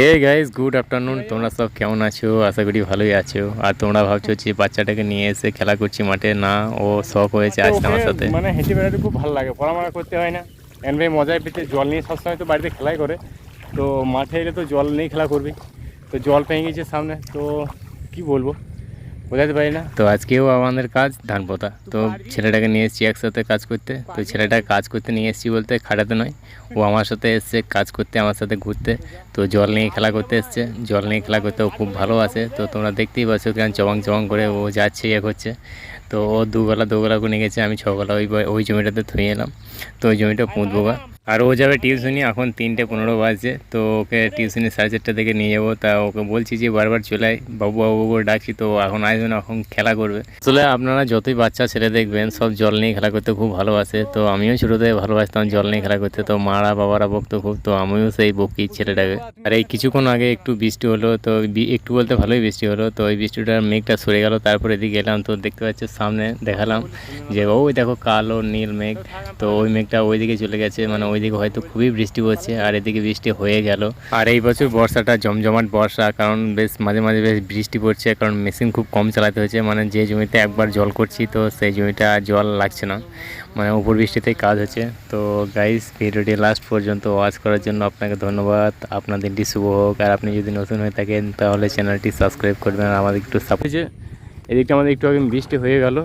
Hey guys good afternoon তোমরা সব কেমন আছো? আশা করি ভালোই আছো। আর তোমরা ভাবছ যে বাচ্চাটাকে নিয়ে এসে খেলা করছি মাঠে? না ও শখ হয়েছে আজকে আমার সাথে। মানে হেঁটে বেড়াতে খুব ভালো লাগে। পড়ামারা করতে হয় না। এন ভাই মজায় পেতে জল নিয়ে সবসময় তো বাড়িতে খেলাই করে। তো মাঠে এলে তো জল নিয়ে খেলা করবি। তো জল পেয়ে গেছে সামনে। তো কি বলব? বোঝাতে পারি না? তো আজকেও আমাদের কাজ ধান পোতা। তো ছেলেটাকে নিয়ে এসেছি একসাথে কাজ করতে। তো ছেলেটা কাজ করতে নিয়ে এসেছি বলতে খাটাতে নয়। ও আমার সাথে এসছে কাজ করতে আমার সাথে ঘুরতে। তো জল নিয়ে খেলা করতে এসছে। জল নিয়ে খেলা করতে ও খুব ভালো আছে। তো তোমরা দেখতেই পাচ্ছ কেন চবাং চবাং করে ও যাচ্ছে ইয়ে করছে। তো ও দুগলা করে নিয়ে গেছে, আমি ছগলা ওই ওই জমিটাতে থুয়ে এলাম। তো ওই জমিটা পুঁতবো গা। আর ও যাবে টিউশনি, এখন তিনটে পনেরো বাজছে, তো ওকে টিউশনি সাড়ে চারটে থেকে নিয়ে যাব। তা ওকে বলছি যে বারবার চলে আয়, বাবু বাবু ডাকছি, তো এখন আসবে না, এখন খেলা করবে। আসলে আপনারা যতই বাচ্চা ছেলে দেখবেন, সব জল নিয়ে খেলা করতে খুব ভালোবাসে। তো আমিও ছোটো থেকে ভালোবাসতাম জল নিয়ে খেলা করতে, তো মারা বাবারা বকতো খুব, তো আমিও সেই বকি ছেলেটাকে। আর এই কিছুক্ষণ আগে একটু বৃষ্টি হলো, তো একটু বলতে ভালোই বৃষ্টি হলো, তো ওই বৃষ্টিটার মেঘটা সরে গেল, তারপরে এদিকে এলাম, তো দেখতে পাচ্ছ সামনে দেখালাম যে ওই দেখো কালো নীল মেঘ। তো ওই মেঘটা ওইদিকে চলে গেছে। মানে ওইদিকে হয়তো খুবই বৃষ্টি পড়ছে আর এদিকে বৃষ্টি হয়ে গেল। আর এই বছর বর্ষাটা জমজমাট বর্ষা কারণ বেশ মাঝে মাঝে বেশ বৃষ্টি পড়ছে কারণ মেশিন খুব কম চালাতে হয়েছে। মানে যে জমিতে একবার জল করছি তো সেই জমিটা আর জল লাগছে না। মানে উপর বৃষ্টিতেই কাজ হচ্ছে। তো গাইস ভিডিওটি লাস্ট পর্যন্ত ওয়াচ করার জন্য আপনাকে ধন্যবাদ। আপনার দিনটি শুভ হোক। আর আপনি যদি নতুন হয়ে থাকেন তাহলে চ্যানেলটি সাবস্ক্রাইব করবেন আর আমাদের একটু সাপোর্ট এদিকটা আমাদের একটু আগে বৃষ্টি হয়ে গেল।